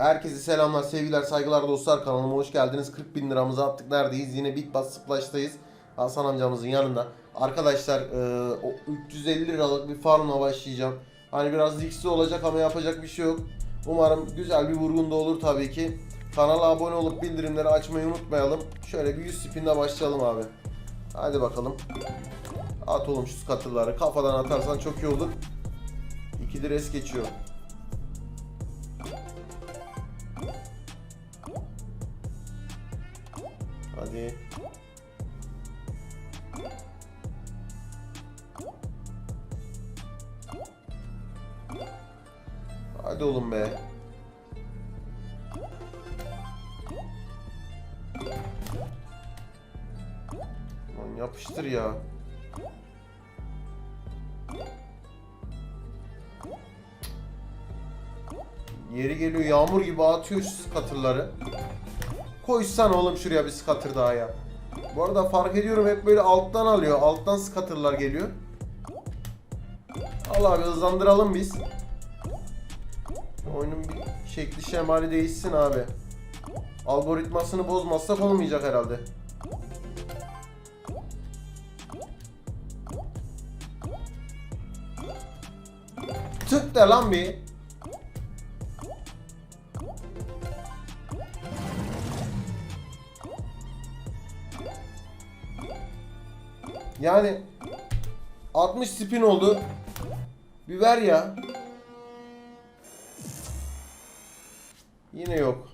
Herkese selamlar, sevgiler, saygılar dostlar kanalıma hoş geldiniz. 40 bin liramızı attık. Neredeyiz? Yine Big Bass Splash'tayız. Hasan amcamızın yanında. Arkadaşlar e, o 350 liralık bir farmla başlayacağım. Hani biraz riskli olacak ama yapacak bir şey yok. Umarım güzel bir vurgun da olur tabii ki. Kanala abone olup bildirimleri açmayı unutmayalım. Şöyle bir 100 spinle başlayalım abi. Hadi bakalım. At oğlum şu skatırları. Kafadan atarsan çok iyi olur. 2 lira es geçiyor. Hadi. Hadi oğlum be. Lan yapıştır ya. Yeri geliyor yağmur gibi atıyor şu skatırları. Koysan oğlum şuraya bir skatır daha ya. Bu arada fark ediyorum hep böyle alttan alıyor. Alttan skatırlar geliyor. Al abi hızlandıralım biz. Oyunun bir şekli şemali değişsin abi. Algoritmasını bozmazsak olmayacak herhalde. Tık de lan bir. Yani 60 spin oldu. Bir ver ya. Yine yok.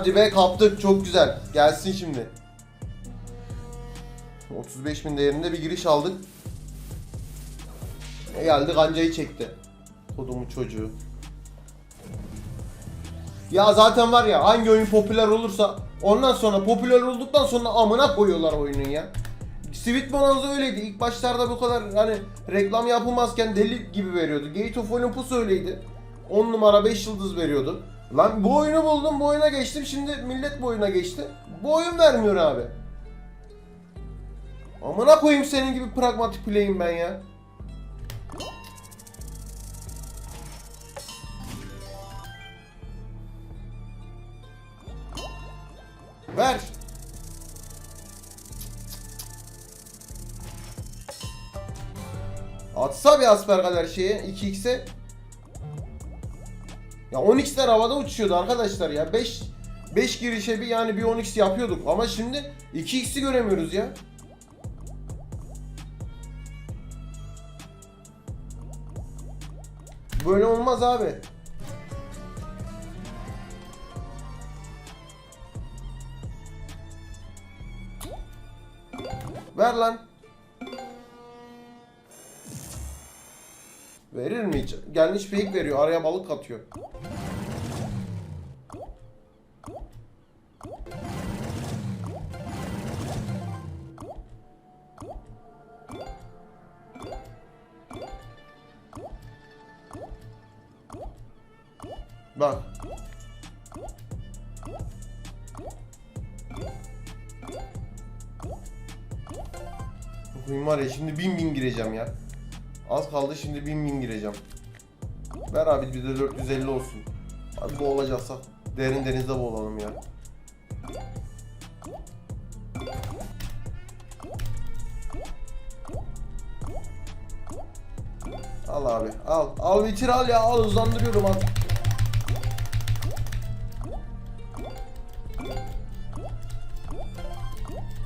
Hadi be kaptık çok güzel. Gelsin şimdi. 35 bin değerinde bir giriş aldık. Ne geldi kancayı çekti. Kodumu çocuğu. Ya zaten var ya hangi oyun popüler olursa ondan sonra popüler olduktan sonra amına koyuyorlar oyunun ya. Sweet Bonanza öyleydi. İlk başlarda bu kadar hani reklam yapılmazken deli gibi veriyordu. Gate of Olympus öyleydi. 10 numara 5 yıldız veriyordu. Lan bu oyunu buldum bu oyuna geçtim şimdi millet bu oyuna geçti. Bu oyun vermiyor abi. Amına koyayım senin gibi pragmatik play'im ben ya. Ver. Atsa bir aspergaler şeye 2x'e. Ya 10x'ler havada uçuyordu arkadaşlar ya. 5 5 girişe bir yani bir 10x yapıyorduk ama şimdi 2x'i göremiyoruz ya. Böyle olmaz abi. Ver lan. Verir mi hiç? Gelmiş fake veriyor. Araya balık atıyor. Bak. Bugün var ya şimdi bin bin gireceğim ya. Az kaldı şimdi bin bin gireceğim. Ver abi bir de 450 olsun. Hadi boğulacaksak derin denizde boğulalım ya. Al abi al. Al bitir al ya al hızlandırıyorum al.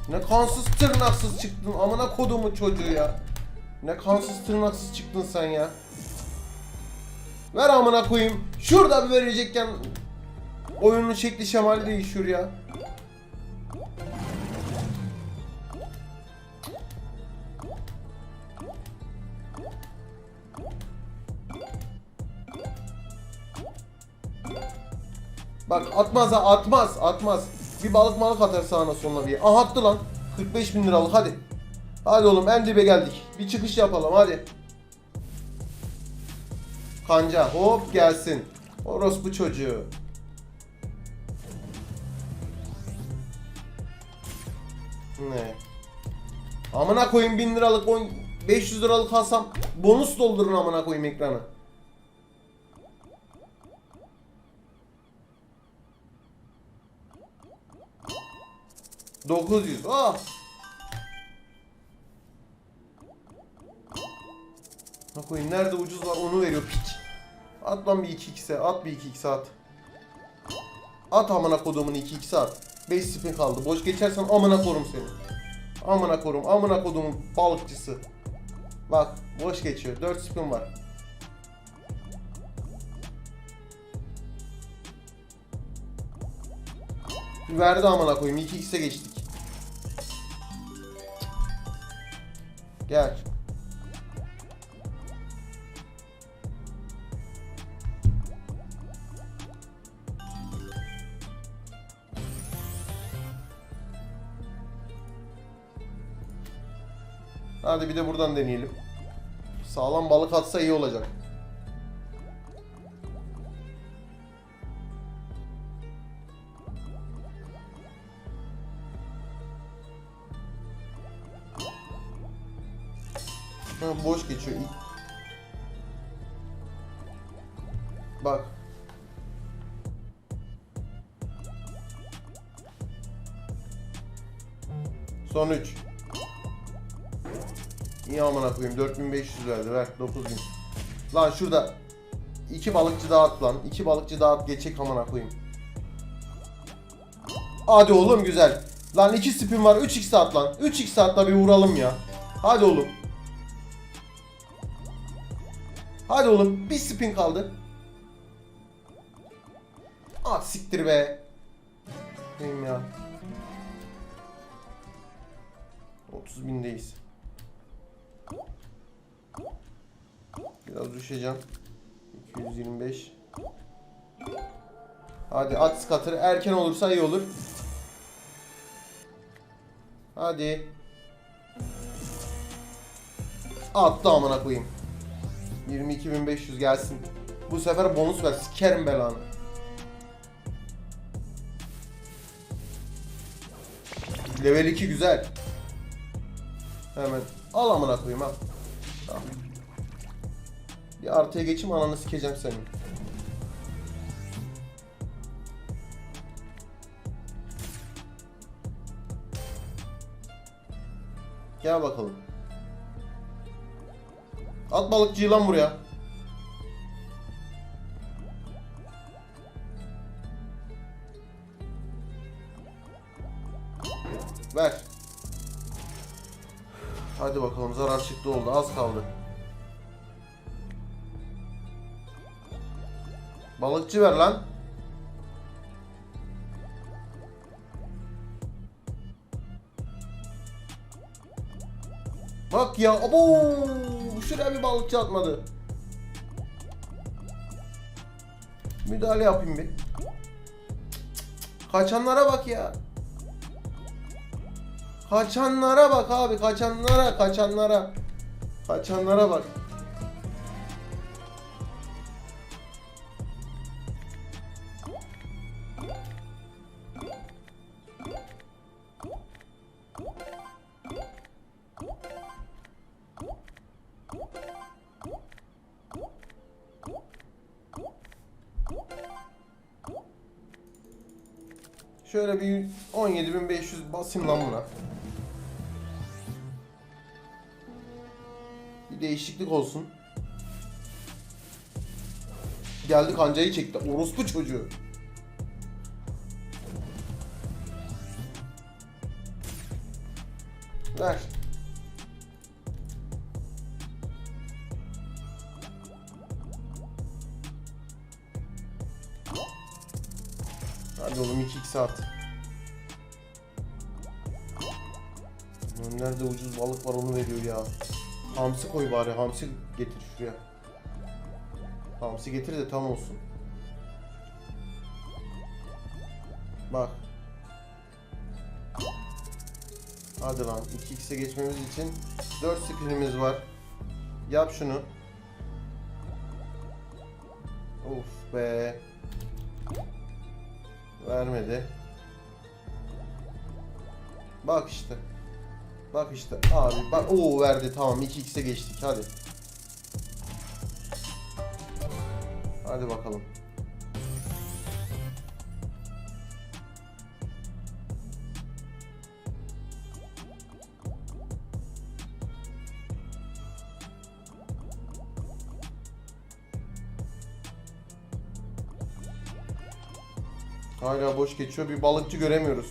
Ne kansız tırnaksız çıktın amına kodumu çocuğu ya. Ne kansız tırnaksız çıktın sen ya. Ver amına koyayım. Şurada bir verecekken oyunun şekli şemali değişiyor ya. Bak atmaz ha atmaz atmaz. Bir balık malık atar sağına soluna bir. Aha attı lan. 45 bin liralık hadi. Hadi oğlum en dibe geldik. Bir çıkış yapalım hadi. Kanca hop gelsin. Orospu çocuğu. Ne? Amına koyayım 1000 liralık on 500 liralık alsam bonus doldurun amına koyayım ekranı. Dokuz yüz. Ah. Ne koyayım nerede ucuz var onu veriyor piç. At lan bir 2x'e at bir 2x'e at. At amına kodumun 2x at. 5 spin kaldı. Boş geçersen amına korum seni. Amına korum amına kodumun balıkçısı. Bak boş geçiyor. 4 spin var. Verdi amına koyayım. 2x'e geçtik. Gel. Hadi bir de buradan deneyelim. Sağlam balık atsa iyi olacak. Ha, boş geçiyor. Bak. Son 3. İyi amına koyayım 4500 verdi ver 9000. Lan şurada iki balıkçı daha at lan. iki balıkçı daha at geçecek amına koyayım. Hadi oğlum güzel. Lan 2 spin var 3x at lan. 3x atla bir vuralım ya. Hadi oğlum. Hadi oğlum bir spin kaldı. At siktir be. Neyim ya. 30 bindeyiz. Biraz düşeceğim. 225. Hadi at skatırı erken olursa iyi olur. Hadi. Attı amına koyayım. 22.500 gelsin. Bu sefer bonus ver. Sikerim belanı. Level 2 güzel. Hemen al amına koyayım al. Tamam. Bir artıya geçeyim ananı sikeceğim senin. Gel bakalım. At balıkçıyı lan buraya. Ver. Hadi bakalım zarar çıktı oldu az kaldı. Balıkçı ver lan. Bak ya abo şuraya bir balıkçı atmadı. Müdahale yapayım bir. Kaçanlara bak ya. Kaçanlara bak abi kaçanlara kaçanlara. Kaçanlara bak. Şöyle bir 17.500 basayım lan buna. Bir değişiklik olsun. Geldi kancayı çekti. Orospu çocuğu. Ver. Hadi oğlum 2 saat. Lan Nerede ucuz balık var onu veriyor ya. Hamsi koy bari hamsi getir şuraya. Hamsi getir de tam olsun. Bak. Hadi lan 2x'e geçmemiz için 4 spinimiz var. Yap şunu. Of be. Vermedi. Bak işte. Bak işte abi bak o verdi tamam 2x'e geçtik hadi. Hadi bakalım. Hala boş geçiyor. Bir balıkçı göremiyoruz.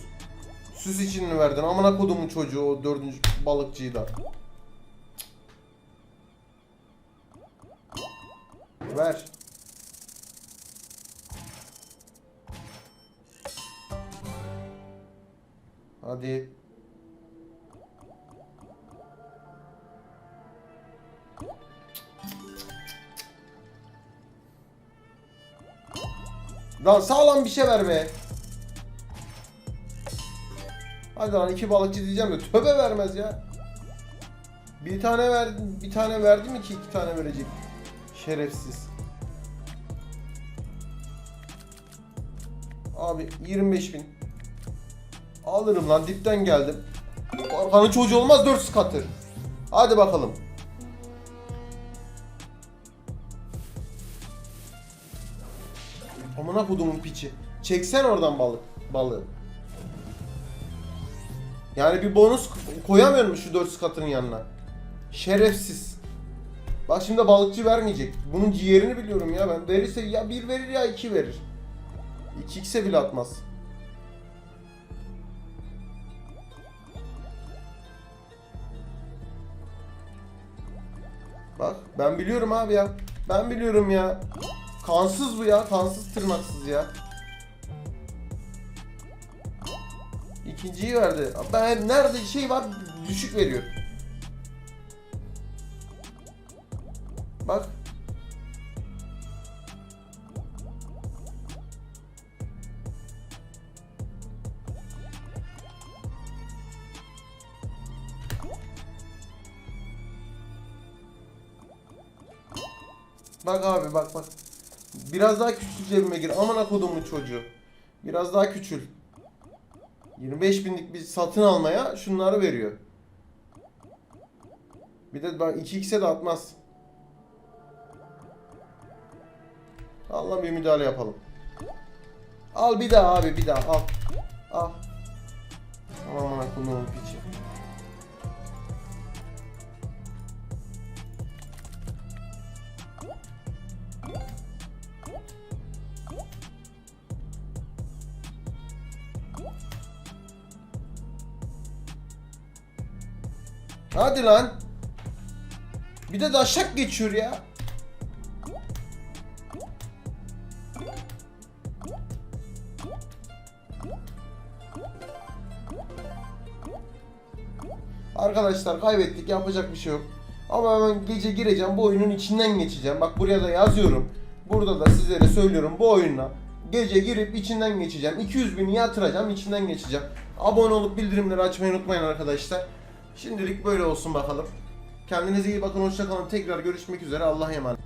Süs için mi verdin? Amına kodumun çocuğu o dördüncü balıkçıyı da. Ver. Hadi. Lan sağlam bir şey ver be. Hadi lan iki balıkçı diyeceğim de töbe vermez ya. Bir tane verdim, bir tane verdi mi ki iki tane verecek? Şerefsiz. Abi 25 bin. Alırım lan dipten geldim. Arkanın çocuğu olmaz 4 katır. Hadi bakalım. Amına kodumun piçi. Çeksen oradan balık balığı. Yani bir bonus koyamıyor mu şu 4 katının yanına? Şerefsiz. Bak şimdi balıkçı vermeyecek. Bunun ciğerini biliyorum ya ben. Verirse ya 1 verir ya 2 verir. 2x'e bile atmaz. Bak ben biliyorum abi ya. Ben biliyorum ya. Kansız bu ya. Kansız tırnaksız ya. İkinciyi verdi. Ben nerede şey var düşük veriyor. Bak. Bak abi bak bak. Biraz daha küçül cebime gir. Aman kodumun çocuğu. Biraz daha küçül. 25 binlik bir satın almaya şunları veriyor. Bir de ben 2x'e de atmaz. Allah bir müdahale yapalım. Al bir daha abi bir daha al. Al. Aman kodumun piçi. Hadi lan. Bir de daşak geçiyor ya. Arkadaşlar kaybettik yapacak bir şey yok. Ama ben gece gireceğim bu oyunun içinden geçeceğim. Bak buraya da yazıyorum. Burada da sizlere söylüyorum bu oyunla gece girip içinden geçeceğim. 200 bin yatıracağım içinden geçeceğim. Abone olup bildirimleri açmayı unutmayın arkadaşlar. Şimdilik böyle olsun bakalım. Kendinize iyi bakın hoşçakalın. Tekrar görüşmek üzere. Allah'a emanet.